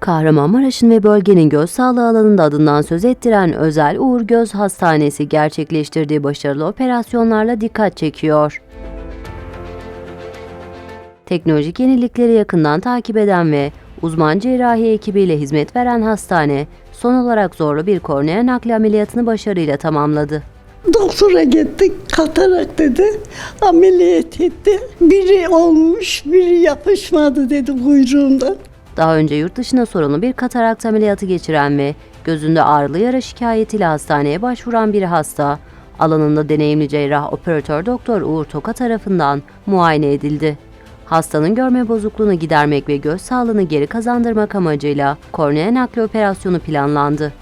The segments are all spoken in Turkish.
Kahramanmaraş'ın ve bölgenin göz sağlığı alanında adından söz ettiren Özel Uğur Göz Hastanesi gerçekleştirdiği başarılı operasyonlarla dikkat çekiyor. Teknolojik yenilikleri yakından takip eden ve uzman cerrahi ekibiyle hizmet veren hastane, son olarak zorlu bir kornea nakli ameliyatını başarıyla tamamladı. Doktora gittik, katarak dedi, ameliyat etti. Biri olmuş, biri yapışmadı dedi kuyruğundan. Daha önce yurt dışına sorunlu bir katarakt ameliyatı geçiren ve gözünde ağrılı yara şikayetiyle hastaneye başvuran bir hasta, alanında deneyimli cerrah operatör doktor Uğur Toka tarafından muayene edildi. Hastanın görme bozukluğunu gidermek ve göz sağlığını geri kazandırmak amacıyla kornea nakli operasyonu planlandı.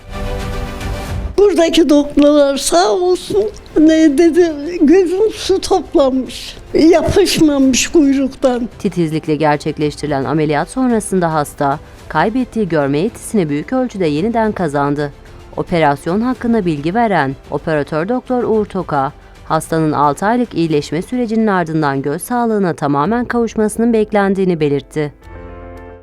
Buradaki doktorlar sağ olsun ne dedi gözüm su toplanmış. Yapışmamış kuyruktan. Titizlikle gerçekleştirilen ameliyat sonrasında hasta, kaybettiği görme yetisini büyük ölçüde yeniden kazandı. Operasyon hakkında bilgi veren operatör doktor Uğur Toka, hastanın 6 aylık iyileşme sürecinin ardından göz sağlığına tamamen kavuşmasının beklendiğini belirtti.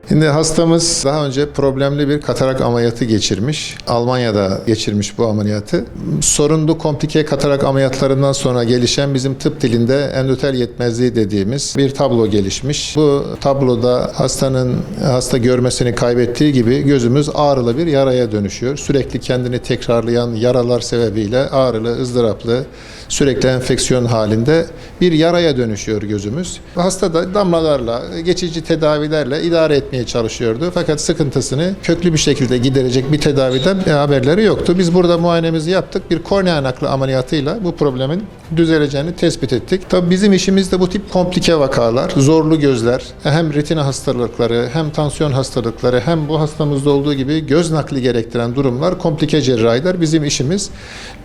Şimdi hastamız daha önce problemli bir katarak ameliyatı geçirmiş. Almanya'da geçirmiş bu ameliyatı. Sorunlu komplike katarak ameliyatlarından sonra gelişen bizim tıp dilinde endotel yetmezliği dediğimiz bir tablo gelişmiş. Bu tabloda hastanın hasta görmesini kaybettiği gibi gözümüz ağrılı bir yaraya dönüşüyor. Sürekli kendini tekrarlayan yaralar sebebiyle ağrılı, ızdıraplı, sürekli enfeksiyon halinde bir yaraya dönüşüyor gözümüz. Hasta da damlalarla, geçici tedavilerle idare etmeye çalışıyordu. Fakat sıkıntısını köklü bir şekilde giderecek bir tedaviden haberleri yoktu. Biz burada muayenemizi yaptık. Bir kornea nakli ameliyatıyla bu problemin düzeleceğini tespit ettik. Tabii bizim işimizde bu tip komplike vakalar, zorlu gözler, hem retina hastalıkları, hem tansiyon hastalıkları, hem bu hastamızda olduğu gibi göz nakli gerektiren durumlar komplike cerrahiler bizim işimiz.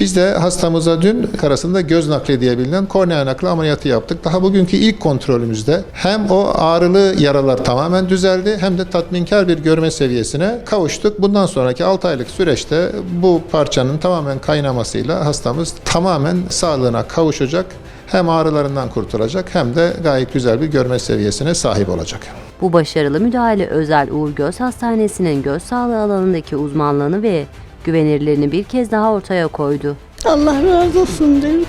Biz de hastamıza dün arasında göz nakli diye bilinen kornea nakli ameliyatı yaptık. Daha bugünkü ilk kontrolümüzde hem o ağrılı yaralar tamamen düzeldi hem de tatminkar bir görme seviyesine kavuştuk. Bundan sonraki 6 aylık süreçte bu parçanın tamamen kaynamasıyla hastamız tamamen sağlığına kavuşacak. Hem ağrılarından kurtulacak hem de gayet güzel bir görme seviyesine sahip olacak. Bu başarılı müdahale Özel Uğur Göz Hastanesi'nin göz sağlığı alanındaki uzmanlığını ve güvenirliğini bir kez daha ortaya koydu. Allah razı olsun derim.